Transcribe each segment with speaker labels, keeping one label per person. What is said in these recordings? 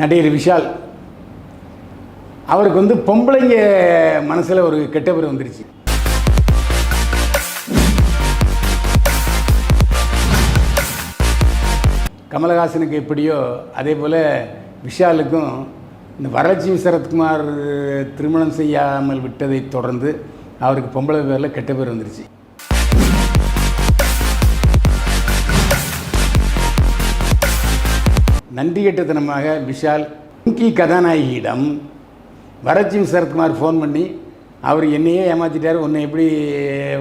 Speaker 1: நடிகர் விஷால் அவருக்கு வந்து பொம்பளைங்க மனசில் ஒரு கெட்ட பேர் வந்துருச்சு. கமலஹாசனுக்கு எப்படியோ அதே போல் விஷாலுக்கும் இந்த வரலட்சுமி சரத்குமார் திருமணம் செய்யாமல் விட்டதை தொடர்ந்து அவருக்கு பொம்பளை பேரில் கெட்ட பேர் வந்துருச்சு. நன்றி கெட்டத்தனமாக விஷால் பிங்கி கதாநாயகியிடம் வரலட்சுமி சரத்குமார் ஃபோன் பண்ணி அவர் என்னையே ஏமாற்றிட்டார் உன்னை எப்படி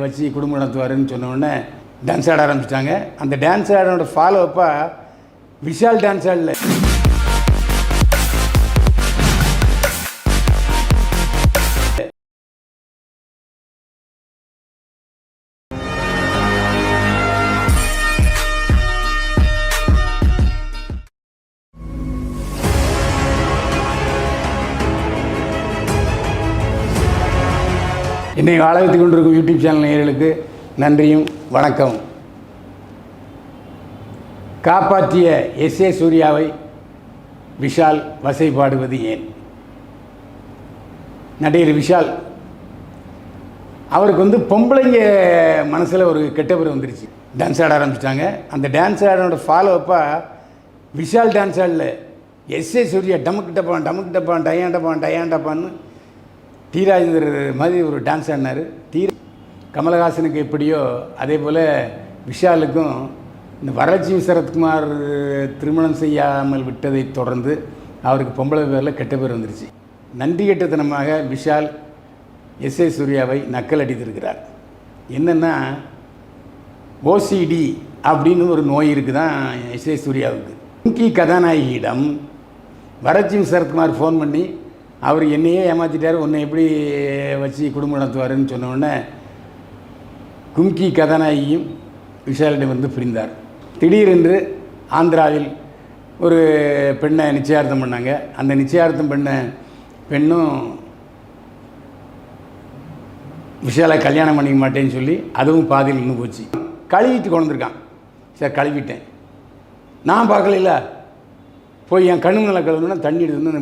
Speaker 1: வச்சு குடும்பம் நடத்துவாருன்னு சொன்ன உடனே டான்ஸ் ஆட ஆரம்பிச்சிட்டாங்க. அந்த டான்ஸ் ஆடனோட ஃபாலோ அப்பாக விஷால் டான்ஸ் ஆடல. என்னை வாழ வைத்துக் கொண்டிருக்கும் யூடியூப் சேனல் நேயர்களுக்கு நன்றியும் வணக்கம். காப்பாற்றிய எஸ் ஏ சூர்யாவை விஷால் வசைப்பாடுவது ஏன்? நடிகர் விஷால் அவருக்கு வந்து பொம்பளைங்க மனசில் ஒரு கெட்ட பேர் வந்துருச்சு. டான்ஸ் ஆட ஆரம்பிச்சிட்டாங்க. அந்த டான்ஸ் ஆடனோட ஃபாலோ அப்பாக விஷால் டான்ஸ் ஆடல. எஸ் ஏ சூர்யா டமுக்கு டப்பான் டமுக்கு டப்பான் டயான் டப்பான் டயான் டி ராஜேந்தர் மாதிரி ஒரு டான்ஸ் ஆடினார். டி கமலஹாசனுக்கு எப்படியோ அதே போல் விஷாலுக்கும் இந்த வரலட்சுமி சரத்குமார் திருமணம் செய்யாமல் விட்டதை தொடர்ந்து அவருக்கு பொம்பளை பேரில் கெட்ட பேர் வந்துருச்சு. நன்றி கெட்டத்தனமாக விஷால் எஸ் ஏ சூர்யாவை நக்கல் அடித்திருக்கிறார். என்னென்னா ஓசிடி அப்படின்னு ஒரு நோய் இருக்குது தான் எஸ் ஏ சூர்யாவுக்கு. முக்கிய கதாநாயகியிடம் வரலட்சுமி சரத்குமார் ஃபோன் பண்ணி அவர் என்னையே ஏமாற்றிட்டார் உன்னை எப்படி வச்சு குடும்பம் நடத்துவாருன்னு சொன்னோடனே கும்கி கதாநாயகியும் விஷாலிடமிருந்து வந்து பிரிந்தார். திடீரென்று ஆந்திராவில் ஒரு பெண்ணை நிச்சயார்த்தம் பண்ணாங்க. அந்த நிச்சயார்த்தம் பண்ண பெண்ணும் விஷாலை கல்யாணம் பண்ணிக்க மாட்டேன்னு சொல்லி அதுவும் பாதியில் நின்று போச்சு. கழுவிட்டு கொண்டு சார் சரி கழுவிட்டேன். நான் பார்க்கல போய் என் கண்ணு முன்னால் கழுவுனா தண்ணி எடுத்துன்னு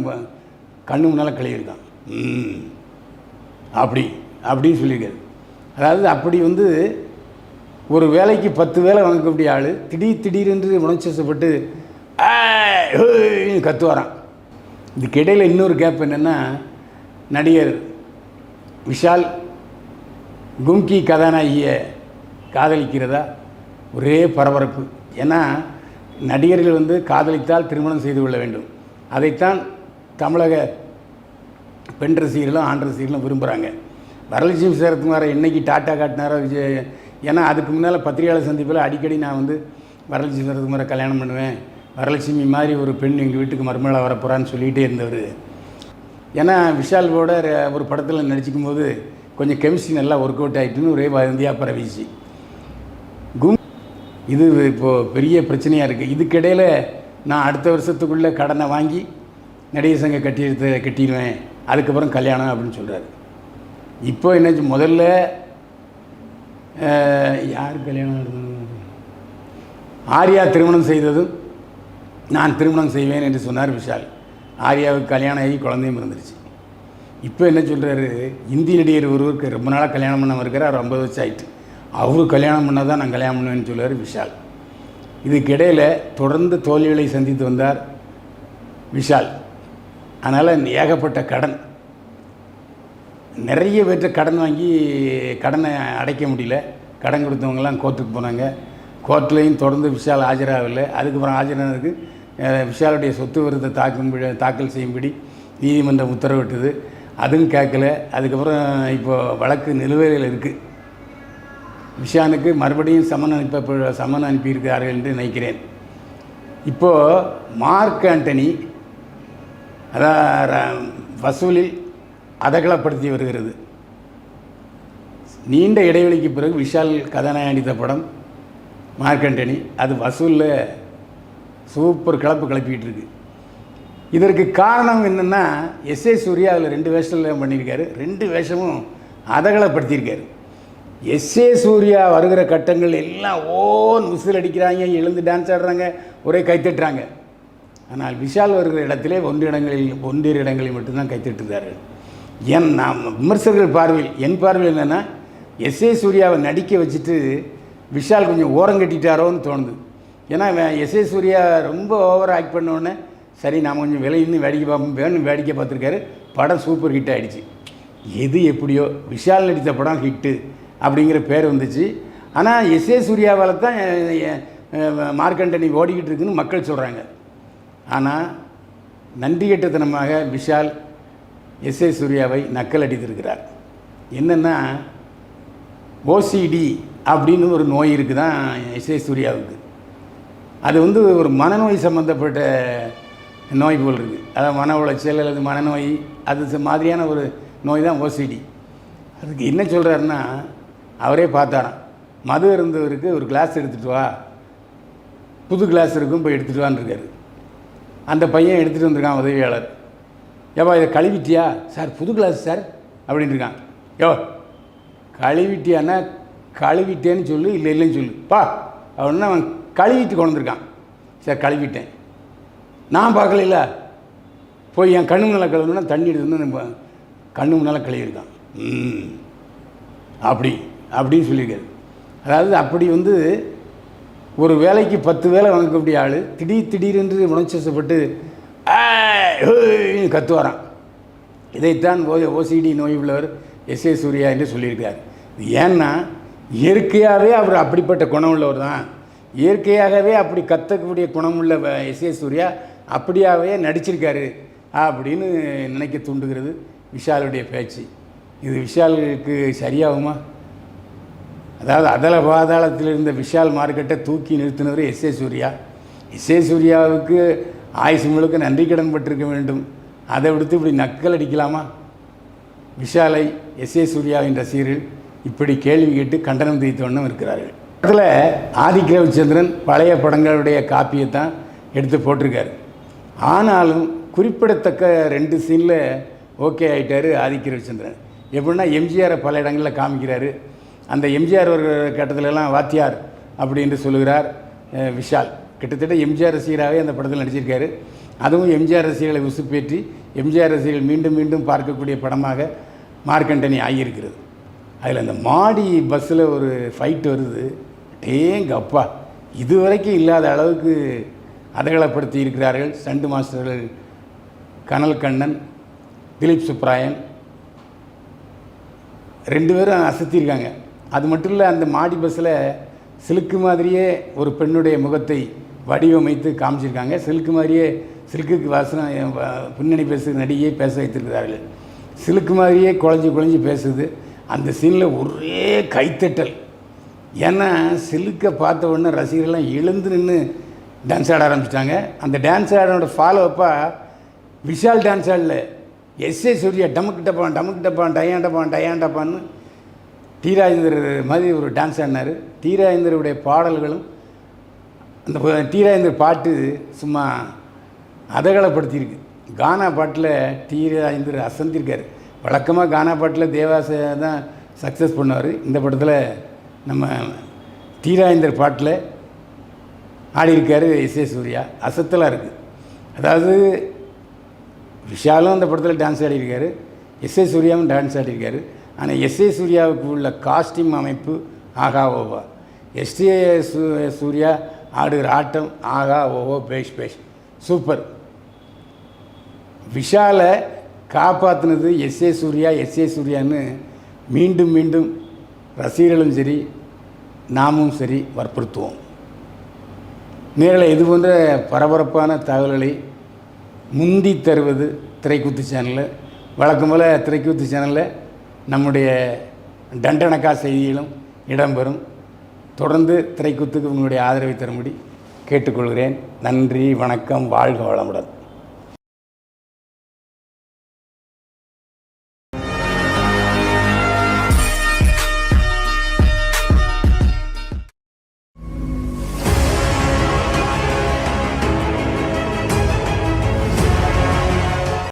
Speaker 1: கண்ணு முன்னால் கழுவிருக்கான் அப்படி அப்படின்னு சொல்லியிருக்காரு. அதாவது அப்படி வந்து ஒரு வேலைக்கு பத்து வேலை வாங்கக்கூடிய ஆள் திடீர் திடீரென்று உணர்ச்சப்பட்டு கற்று வரான் இதுக்கு இடையில் இன்னொரு கேப் என்னென்னா நடிகர் விஷால் கும்கி கதாநாயகியை காதலிக்கிறதா? ஒரே பரபரப்பு. ஏன்னா நடிகர்கள் வந்து காதலித்தால் திருமணம் செய்து கொள்ள வேண்டும். அதைத்தான் தமிழக பெண் ரசிகர்களும் ஆண் ரசிகர்களும் விரும்புகிறாங்க வரலட்சுமி சரத்குமாரை என்றைக்கு டாட்டா காட்டினாரோ விஜய்? ஏன்னா அதுக்கு முன்னால் பத்திரிகையாளர் சந்திப்பில் அடிக்கடி நான் வந்து வரலட்சுமி சரத்குமாரை கல்யாணம் பண்ணுவேன். வரலட்சுமி மாதிரி ஒரு பெண் எங்கள் வீட்டுக்கு மருமகளாக வரப்போகிறான்னு சொல்லிகிட்டே இருந்தவர். ஏன்னா விஷால் ர- ஒரு படத்தில் நடிச்சிக்கும் போது கொஞ்சம் கெமிஸ்ட்ரி நல்லா ஒர்க் அவுட் ஆகிட்டுன்னு ஒரே வந்தியாக பரவிச்சு. கும் இது இப்போது பெரிய பிரச்சனையாக இருக்குது இதுக்கிடையில் நான் அடுத்த வருஷத்துக்குள்ளே கடனை வாங்கி நடிகர் சங்க கட்டி கட்டிடுவேன். அதுக்கப்புறம் கல்யாணம் அப்படின்னு சொல்கிறாரு இப்போ என்னாச்சு முதல்ல யார் கல்யாணம் ஆர்யா திருமணம் செய்ததும் நான் திருமணம் செய்வேன் என்று சொன்னார் விஷால். ஆர்யாவுக்கு கல்யாணம் ஆகி குழந்தையும் இருந்துருச்சு இப்போ என்ன சொல்கிறாரு இந்தி நடிகர் ஒருவருக்கு ரொம்ப நாளாக கல்யாணம் பண்ணாமல் இருக்கிறார் அவர் ஐம்பது வருஷம் ஆயிட்டு. அவரு கல்யாணம் பண்ணால் தான் நான் கல்யாணம் பண்ணுவேன்னு சொல்லுவார் விஷால். இதுக்கிடையில் தொடர்ந்து தோல்விகளை சந்தித்து வந்தார் விஷால். அதனால் ஏகப்பட்ட கடன் நிறைய பேர்கிட்ட கடன் வாங்கி கடனை அடைக்க முடியல. கடன் கொடுத்தவங்கலாம் கோர்ட்டுக்கு போனாங்க. கோர்ட்லேயும் தொடர்ந்து விஷால் ஆஜராகவில்லை. அதுக்கப்புறம் ஆஜரானதுக்கு விஷாலுடைய சொத்து விருத்தை தாக்கும் தாக்கல் செய்யும்படி நீதிமன்றம் உத்தரவிட்டது. அதுவும் கேட்கல. அதுக்கப்புறம் இப்போ வழக்கு நிலுவையில் இருக்குது விஷானுக்கு மறுபடியும் சமன் அனுப்ப சமன் அனுப்பியிருக்கிறார்கள் என்று நினைக்கிறேன். இப்போது மார்க் ஆண்டனி அதான் ர- வசூலில் அதகலப்படுத்தி வருகிறது. நீண்ட இடைவெளிக்கு பிறகு விஷால் கதாநாயகன் நடித்த படம் மார்க்கண்டனி அது வசூலில் சூப்பர் கிளப்பு கிளப்பிக்கிட்டு இருக்கு இதற்கு காரணம் என்னென்னா எஸ் ஏ சூர்யா அதில் ரெண்டு வேஷத்தில் பண்ணியிருக்காரு. ரெண்டு வேஷமும் அதகலப்படுத்தியிருக்காரு. எஸ் ஏ சூர்யா வருகிற கட்டங்கள் எல்லாம் ஓன் விசில் அடிக்கிறாங்க எழுந்து டான்ஸ் ஆடுறாங்க ஒரே கைத்தட்டுறாங்க ஆனால் விஷால் வருகிற இடத்திலே ஒன்றிடங்களில் ஒன்றிரு இடங்களில் மட்டும்தான் கைத்தட்டுகிறார்கள் ஏன் நாம் விமர்சகர்கள் பார்வையில் என் பார்வையில் என்னென்னா எஸ் ஏ சூர்யாவை நடிக்க வச்சுட்டு விஷால் கொஞ்சம் ஓரம் கட்டிட்டாரோன்னு தோணுது. ஏன்னா எஸ் ஏ சூர்யா ரொம்ப ஓவர் ஆக்ட் பண்ண உடனே சரி நாம் கொஞ்சம் விலையின்னு வேடிக்கை பார்ப்போம் வேணும் வேடிக்கை பார்த்துருக்காரு. படம் சூப்பர் ஹிட் ஆகிடுச்சு எது எப்படியோ விஷால் நடித்த படம் ஹிட்டு அப்படிங்கிற பேர் வந்துச்சு. ஆனால் எஸ் ஏ சூர்யாவால் தான் மார்க்கண்டனி ஓடிக்கிட்டு இருக்குன்னு மக்கள் சொல்கிறாங்க ஆனால் நன்றி விஷால் எஸ் ஏ சூர்யாவை நக்கல் அடித்திருக்கிறார் என்னென்னா ஓசிடி அப்படின்னு ஒரு நோய் இருக்குது தான் எஸ் ஏ சூர்யாவுக்கு. அது வந்து ஒரு மனநோய் சம்மந்தப்பட்ட நோய் போல் இருக்குது அதாவது மன உளைச்சல் அல்லது மனநோய் அது ச- மாதிரியான ஒரு நோய் தான் ஓசிடி அதுக்கு என்ன சொல்கிறாருன்னா அவரே பார்த்தாராம். மது இருந்தவருக்கு ஒரு கிளாஸ் எடுத்துகிட்டு வா. புது கிளாஸ் இருக்கும் போய் எடுத்துகிட்டு வான்னு இருக்காரு. அந்த பையன் எடுத்துகிட்டு வந்திருக்கான் உதவியாளர் ஏப்பா இதை கழுவிட்டியா? சார் புது கிளாஸ் சார் அப்படின்னு இருக்கான். யோ கழுவிட்டியான்னா கழுவிட்டேன்னு சொல்லு இல்லை இல்லைன்னு சொல்லு. பா அப்படின்னா அவன் கழுவிட்டு கொண்டு வந்திருக்கான். சார் கழுவிட்டேன். நான் பார்க்கல போய் என் கண்ணு முன்னால் கழுவுனா தண்ணி எடுத்து வந்து நம்ம கண்ணு முன்னால் கழுவிருக்கான் அப்படி அப்படின்னு சொல்லியிருக்காரு. அதாவது அப்படி வந்து ஒரு வேலைக்கு பத்து வேலை வாங்கக்கூடிய ஆள் திடீர் திடீரென்று உணர்ச்சப்பட்டு "ஆய், வரான் இதைத்தான் ஓ ஓசிடி நோய் உள்ளவர் எஸ் ஏ சூர்யா என்று சொல்லியிருக்கார் இது ஏன்னா இயற்கையாகவே அவர் அப்படிப்பட்ட குணம் உள்ளவர் தான். இயற்கையாகவே அப்படி கத்தக்கூடிய குணமுள்ள எஸ் ஏ சூர்யா அப்படியாகவே நடிச்சிருக்காரு அப்படின்னு நினைக்க தூண்டுகிறது விஷாலுடைய பேச்சு. இது விஷாலுக்கு சரியாகுமா? அதாவது அதல பாதாளத்தில் இருந்த விஷால் மார்க்கெட்டை தூக்கி நிறுத்தினவர் S A Surya. S A சூர்யாவுக்கு ஆயுசு முழுக்க நன்றி கடன் பட்டிருக்க வேண்டும். அதை விடுத்து இப்படி நக்கல் அடிக்கலாமா? விஷாலை எஸ் ஏ சூர்யாவின் ரசிகர்கள் இப்படி கேள்வி கேட்டு கண்டனம் தெரிவித்த வண்ணம் இருக்கிறார்கள். அதில் ஆதிக் ரவிச்சந்திரன் பழைய படங்களுடைய காப்பியை தான் எடுத்து போட்டிருக்காரு. ஆனாலும் குறிப்பிடத்தக்க ரெண்டு சீனில் ஓகே ஆகிட்டார் ஆதிக் ரவிச்சந்திரன் எப்படின்னா எம்ஜிஆரை பல இடங்களில் காமிக்கிறாரு. அந்த எம்ஜிஆர் ஒரு கட்டத்திலலாம் வாத்தியார் அப்படின்னு சொல்லுகிறார் விஷால். கிட்டத்தட்ட எம்ஜிஆர் ரசிகராகவே அந்த படத்தில் நடிச்சிருக்காரு. அதுவும் எம்ஜிஆர் ரசிகர்களை உசுப்பேற்றி எம்ஜிஆர் ரசிகர்கள் மீண்டும் மீண்டும் பார்க்கக்கூடிய படமாக மார்க்கண்டனி ஆகியிருக்கிறது. அதில் அந்த மாடி பஸ்ஸில் ஒரு ஃபைட் வருது. டேங்க அப்பா இதுவரைக்கும் இல்லாத அளவுக்கு அதகலப்படுத்தி இருக்கிறார்கள் சண்டு மாஸ்டர்கள் கனல் கண்ணன் திலீப் சுப்ராயன். ரெண்டு பேரும் அசத்தியிருக்காங்க. அது மட்டும் இல்லை அந்த மாடி பஸ்ஸில் சிலுக்கு மாதிரியே ஒரு பெண்ணுடைய முகத்தை வடிவமைத்து காமிச்சிருக்காங்க. சிலுக்கு மாதிரியே சிலுக்குக்கு வாசனம் பின்னணி பேசு நடிகையை பேச வைத்திருக்கிறார்கள். சிலுக்கு மாதிரியே குழஞ்சி குழஞ்சி பேசுது. அந்த சீனில் ஒரே கைத்தட்டல். ஏன்னா சிலுக்கை பார்த்த உடனே ரசிகர்கள்லாம் எழுந்து நின்று டான்ஸ் ஆட ஆரம்பிச்சிட்டாங்க. அந்த டான்ஸ் ஆடனோட ஃபாலோ அப்பாக விஷால் டான்ஸ் ஆடல. எஸ்ஏ சூர்யா டமுக்கு டப்பான் டமுக்கு டப்பான் டயான் டப்பான் தீராஜேந்தர் மாதிரி ஒரு டான்ஸ் ஆடினார். தீராஜேந்தருடைய பாடல்களும் அந்த தீராஜேந்தர் பாட்டு சும்மா அதகலப்படுத்தியிருக்கு. கானா பாட்டில் தீராஜேந்தர் அசந்திருக்கார். வழக்கமாக கானா பாட்டில் தேவாசை தான் சக்ஸஸ் பண்ணுவார். இந்த படத்தில் நம்ம தீராஜேந்தர் பாட்டில் ஆடியிருக்காரு எஸ் ஏ சூர்யா. அசத்தலாக இருக்குது அதாவது விஷாலும் அந்த படத்தில் டான்ஸ் ஆடியிருக்காரு. எஸ் ஏ சூர்யாவும் டான்ஸ் ஆடியிருக்காரு. ஆனால் எஸ் ஏ சூர்யாவுக்கு உள்ள காஸ்டியூம் அமைப்பு ஆகா ஓவா. எஸ்ஏ சூ சூர்யா ஆடுகிற ஆட்டம் ஆகா ஓவோ பேஷ் பேஷ். சூப்பர். விஷாலை காப்பாற்றினது S A Surya S A சூர்யான்னு மீண்டும் மீண்டும் ரசிகர்களும் சரி நாமும் சரி வற்புறுத்துவோம். நேரில் இது போன்ற பரபரப்பான தகவல்களை முந்தி தருவது திரைக்குத்து சேனலில். வழக்கம் போல் திரைக்குத்து சேனலில் நம்முடைய தண்டனக்கா செய்தியிலும் இடம்பெறும். தொடர்ந்து திரைக்குத்துக்கு உங்களுடைய ஆதரவை தரும்படி கேட்டுக்கொள்கிறேன். நன்றி வணக்கம் வாழ்க வளமுடன்.